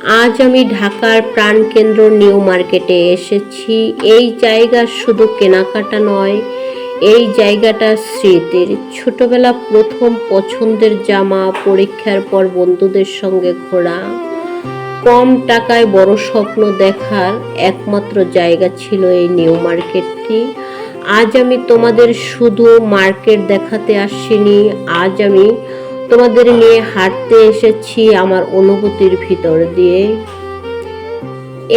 আজ আমি ঢাকার প্রাণকেন্দ্র নিউ মার্কেটে এসেছি। এই জায়গা শুধু কেনাকাটা নয়, এই জায়গাটা স্মৃতির। ছোটবেলা প্রথম পছন্দের জামা, পরীক্ষার পর বন্ধুদের সঙ্গে ঘোরা, কম টাকায় বড় স্বপ্ন দেখার একমাত্র জায়গা ছিল এই নিউ মার্কেটটি। আজ আমি তোমাদের শুধু মার্কেট দেখাতে আসিনি, আজ আমি তোমাদের নিয়ে হাঁটতে এসেছি আমার অনুভূতির ভিতর দিয়ে।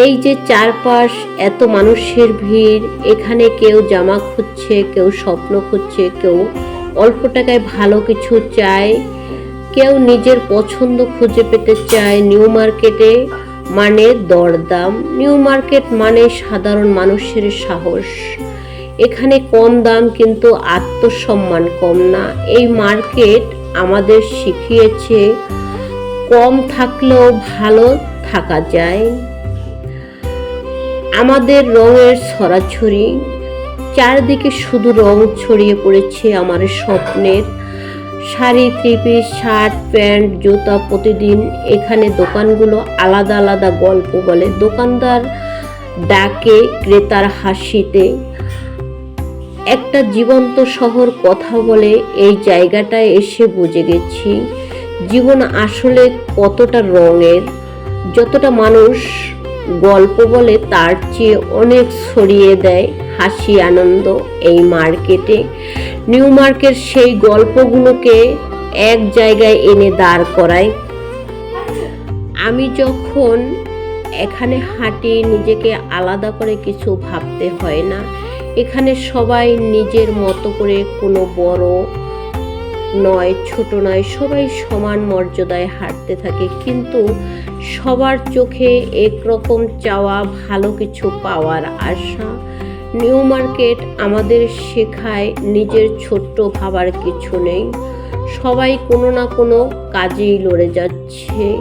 এই যে চারপাশ, এত মানুষের ভিড়, এখানে কেউ জামা খুঁজছে, কেউ স্বপ্ন খুঁজছে, কেউ অল্প টাকায় ভালো কিছু চায়, কেউ নিজের পছন্দ খুঁজে পেতে চায় নিউ মার্কেটে মানে দরদাম। নিউ মার্কেট মানে সাধারণ মানুষের সাহস। এখানে কম দাম কিন্তু আত্মসম্মান কম না। এই মার্কেট আমাদের শিখিয়েছে, কম থাকলেও ভালো থাকা যায়। আমাদের রঙের ছড়াছড়ি, চারদিকে শুধু রং ছড়িয়ে পড়েছে আমার স্বপ্নের। শাড়ি থ্রি শার্ট, প্যান্ট, জুতা প্রতিদিন এখানে দোকানগুলো আলাদা আলাদা গল্প বলে। দোকানদার ডাকে, ক্রেতার হাসিতে। একটা জীবন্ত শহর কথা বলে এই জায়গাটায় এসে বুঝে গেছি। জীবন আসলে কতটা রঙের, যতটা মানুষ গল্প বলে তার চেয়ে অনেক ছড়িয়ে দেয় হাসি, আনন্দ এই মার্কেটে। নিউ মার্কেট সেই গল্পগুলোকে এক জায়গায় এনে দাঁড় করায়। আমি যখন এখানে হাঁটি নিজেকে আলাদা করে কিছু ভাবতে হয় না। এখানে সবাই নিজের মতো করে কোনো বড় নয়, ছোট নয়, সবাই সমান মর্যাদায় হাঁটতে থাকে। কিন্তু সবার চোখে একরকম চাওয়া, ভালো কিছু পাওয়ার আশা। নিউ মার্কেট আমাদের শেখায় নিজের ছোট্ট ভাবার কিছু নেই। সবাই কোনো না কোনো কাজেই লড়ে যাচ্ছে।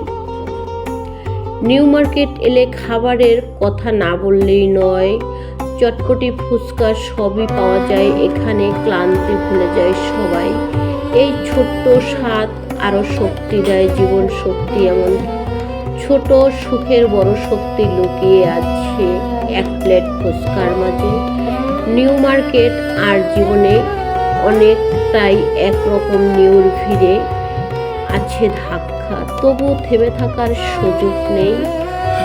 নিউ মার্কেট এলে খাবারের কথা না বললেই নয়। চটপটি ফুচকা সবই পাওয়া যায়, এখানে ক্লান্তি ভুলে যায় সবাই। এই ছোট্ট স্বাদ আরও শক্তি দেয়, জীবন শক্তি এমন। ছোট সুখের বড় শক্তি লুকিয়ে আছে এক প্লেট ফুচকার মাঝে। নিউ মার্কেট আর জীবনে অনেকটাই একরকম নিউর ভিড়ে আছে ধাক্কা। তবু থেমে থাকার সুযোগ নেই।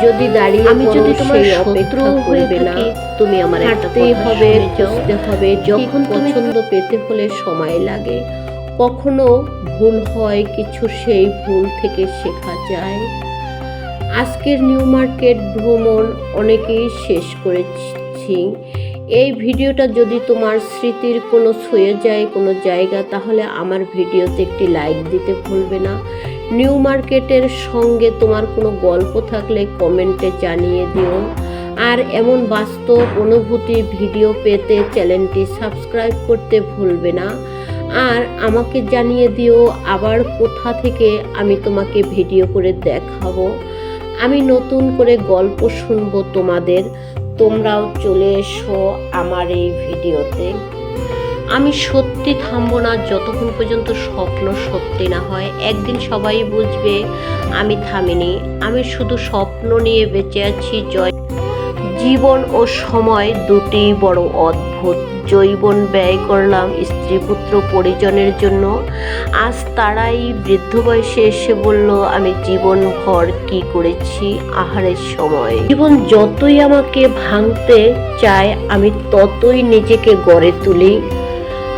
যদি দাঁড়িয়ে আমি যদি তোমার সেই শত্রু হয়ে থাকি, তুমি আমার হাঁটতেই হবে। খুঁজতে হবে যখন পছন্দ পেতে হলে সময় লাগে। কখনো ভুল হয় কিছু সেই ভুল থেকে শেখা যায়। আজকের নিউ মার্কেট ভ্রমণ অনেকেই শেষ করেছি। এই ভিডিওটা যদি তোমার স্মৃতির কোনো ছুঁয়ে যায় কোনো জায়গা তাহলে আমার ভিডিওতে একটি লাইক দিতে ভুলবে না। নিউ মার্কেটের সঙ্গে তোমার কোনো গল্প থাকলে কমেন্টে জানিয়ে দিও। আর এমন বাস্তব অনুভূতি ভিডিও পেতে চ্যানেলটি সাবস্ক্রাইব করতে ভুলবে না। আর আমাকে জানিয়ে দিও আবার কোথা থেকে আমি তোমাকে ভিডিও করে দেখাবো। আমি নতুন করে গল্প শুনব তোমাদের। তোমরাও চলে এসো আমার এই ভিডিওতে। আমি সত্যি থামবো না, যতক্ষণ পর্যন্ত স্বপ্ন সত্যি না হয়। একদিন সবাই বুঝবে, আমি থামিনি। আমি শুধু স্বপ্ন নিয়ে বেঁচে আছি, জয়। জীবন ও সময় দুটিই বড় অদ্ভুত। জৈবন ব্যয় করলাম স্ত্রী পুত্র পরিজনের জন্য। আজ তারাই বৃদ্ধ বয়সে এসে বলল, আমি জীবন ভর কি করেছি? আহারের সময়। জীবন যতই আমাকে ভাঙতে চায়, আমি ততই নিজেকে গড়ে তুলি।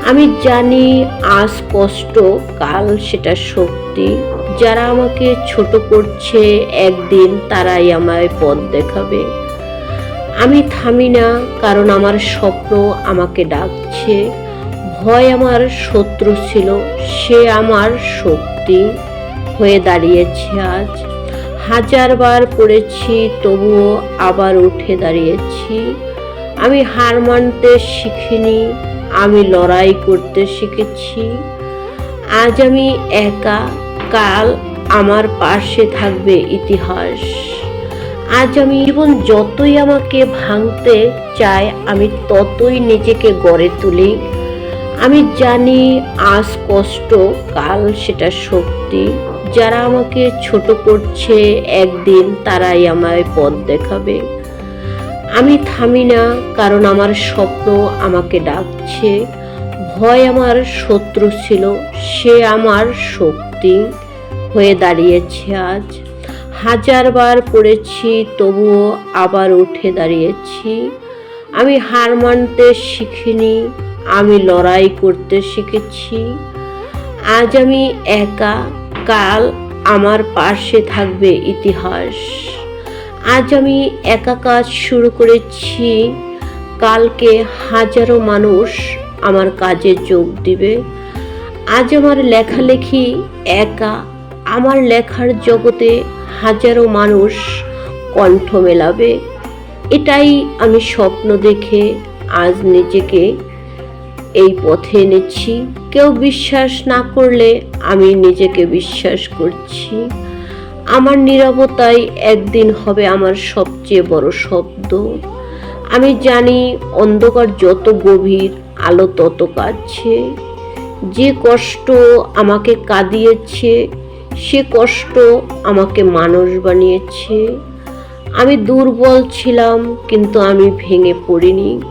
আমি জানি আজ কষ্ট, কাল সেটা শক্তি। যারা আমাকে ছোট করছে, একদিন তারাই আমায় পথ দেখাবে। আমি থামি না, কারণ আমার স্বপ্ন আমাকে ডাকছে। ভয় আমার শত্রু ছিল, সে আমার শক্তি। হয়ে দাঁড়িয়েছে আজ। হাজারবার পড়েছি, তবুও আবার উঠে দাঁড়িয়েছি। আমি হার মানতে শিখিনি আমি লড়াই করতে শিখেছি। আজ আমি একা, কাল আমার পাশে থাকবে ইতিহাস। আজ আমি জীবন যতই আমাকে ভাঙতে চায়, আমি ততই নিজেকে গড়ে তুলি। আমি জানি আজ কষ্ট, কাল সেটা শক্তি। যারা আমাকে ছোট করছে, একদিন তারাই আমায় পথ দেখাবে। আমি থামি না, কারণ আমার স্বপ্ন আমাকে ডাকছে। ভয় আমার শত্রু ছিল, সে আমার শক্তি হয়ে দাঁড়িয়েছে আজ। হাজারবার পড়েছি, তবুও আবার উঠে দাঁড়িয়েছি। আমি হার মানতে শিখিনি, আমি লড়াই করতে শিখেছি। আজ আমি একা, কাল আমার পাশে থাকবে ইতিহাস। আজ আমি একা কাজ শুরু করেছি। কালকে হাজারো মানুষ আমার কাজে যোগ দিবে। আজ আমার লেখালেখি একা। আমার লেখার জগতে হাজারো মানুষ কণ্ঠ মেলাবে। এটাই আমি স্বপ্ন দেখে আজ নিজেকে এই পথে এনেছি। কেউ বিশ্বাস না করলে আমি নিজেকে বিশ্বাস করছি। আমার নীরবতাই একদিন হবে আমার সবচেয়ে বড় শব্দ। আমি জানি অন্ধকার যত গভীর, আলো তত কাছে। যে কষ্ট আমাকে কাঁদিয়েছে, সে কষ্ট আমাকে মানুষ বানিয়েছে। আমি দুর্বল ছিলাম, কিন্তু আমি ভেঙে পড়িনি।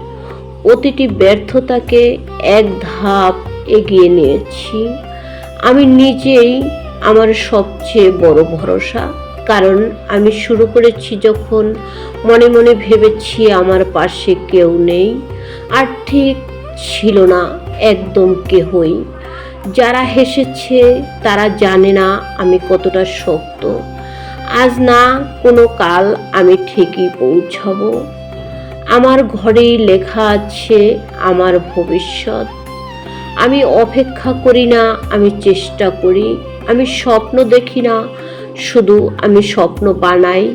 প্রতিটি ব্যর্থতাকে এক ধাপ এগিয়ে নিয়েছি। আমি নিজেই আমার সবচেয়ে বড় ভরসা। কারণ আমি শুরু করেছি যখন মনে মনে ভেবেছি আমার পাশে কেউ নেই, আর ঠিক ছিল না একদম কেহই। যারা হেসেছে তারা জানে না আমি কতটা শক্ত। আজ না কোনো কাল আমি ঠিকই পৌঁছাবো। আমার ঘরেই লেখা আছে আমার ভবিষ্যৎ। আমি অপেক্ষা করি না, আমি চেষ্টা করি। আমি স্বপ্ন দেখি না। শুধু আমি স্বপ্ন বানাই।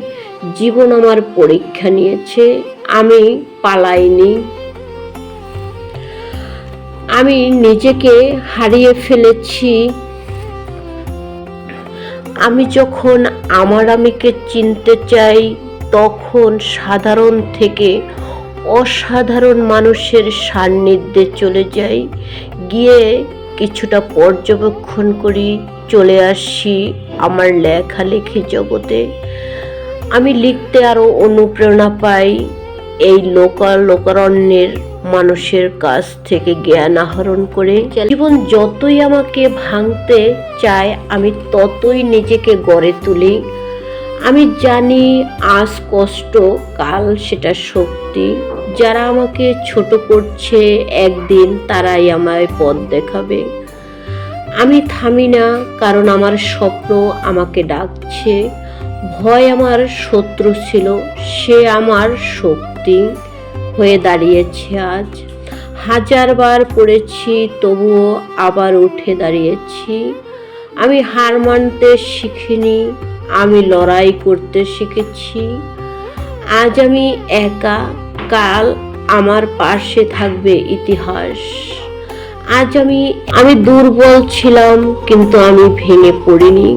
জীবন আমার পরীক্ষা নিয়েছে। আমি পালাইনি। আমি নিজেকে হারিয়ে ফেলেছি। আমি যখন আমার আমিকে চিনতে চাই, তখন সাধারণ থেকে অসাধারণ মানুষের সান্নিধ্যে চলে যাই। গিয়ে কিছুটা পর্যবেক্ষণ করি, চলে আসি আমার লেখালেখি জগতে। আমি লিখতে আরও অনুপ্রেরণা পাই এই লোকাল লোকারণ্যের মানুষের কাছ থেকে জ্ঞান আহরণ করে। জীবন যতই আমাকে ভাঙতে চায়, আমি ততই নিজেকে গড়ে তুলি। আমি জানি আজ কষ্ট, কাল সেটা শক্তি। যারা আমাকে ছোট করছে একদিন, তারাই আমায় পথ দেখাবে। আমি থামি না, কারণ আমার স্বপ্ন আমাকে ডাকছে। ভয় আমার শত্রু ছিল, সে আমার শক্তি হয়ে দাঁড়িয়েছে আজ। হাজারবার পড়েছি, তবুও আবার উঠে দাঁড়িয়েছি। আমি হার মানতে শিখিনি, আমি লড়াই করতে শিখেছি। আজ আমি একা কাল আমার পাশে থাকবে ইতিহাস। আজ আমি আমি দুর্বল ছিলাম, কিন্তু আমি ভেঙে পড়িনি।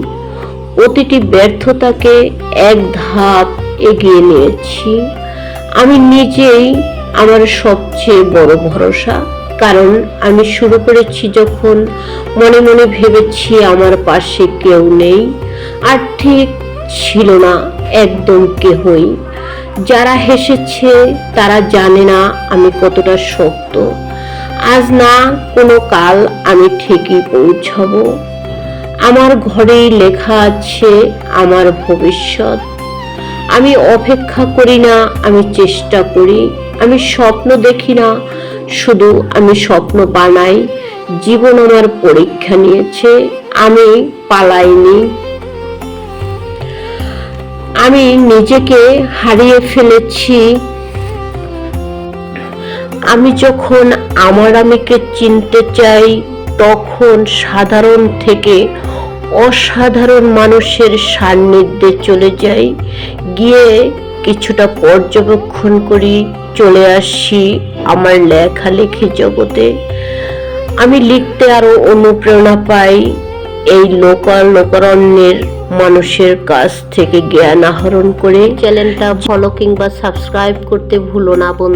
প্রতিটি ব্যর্থতাকে এক ধাপ এগিয়ে নিয়েছি। আমি নিজেই আমার সবচেয়ে বড় ভরসা, কারণ আমি শুরু করেছি যখন মনে মনে ভেবেছি আমার পাশে কেউ নেই, আর ঠিক ছিল না, একদম কেহই যারা হেসেছে, তারা জানে না আমি কতটা শক্ত আজ না, কোনো কাল আমি ঠিকই পৌঁছাবো। আমার ঘরেই লেখা আছে, আমার ভবিষ্যৎ। আমি অপেক্ষা করি না, আমি চেষ্টা করি। আমি স্বপ্ন দেখি না, শুধু আমি স্বপ্ন বানাই। জীবন আমার পরীক্ষা নিয়েছে, আমি পালাইনি। আমি নিজেকে হারিয়ে ফেলেছি। আমি যখন আমার আমিকে চিনতে চাই, তখন সাধারণ থেকে অসাধারণ মানুষের সান্নিধ্যে চলে যাই। গিয়ে কিছুটা পর্যবেক্ষণ করি, চলে আসি আমার লেখালেখি জগতে। আমি লিখতে আরও অনুপ্রেরণা পাই। এই লোকাল লোকারণ্যের মানুষের কাছ থেকে জ্ঞান আহরণ করে চ্যানেলটা ফলো কিংবা সাবস্ক্রাইব করতে ভুলো না বন্ধু।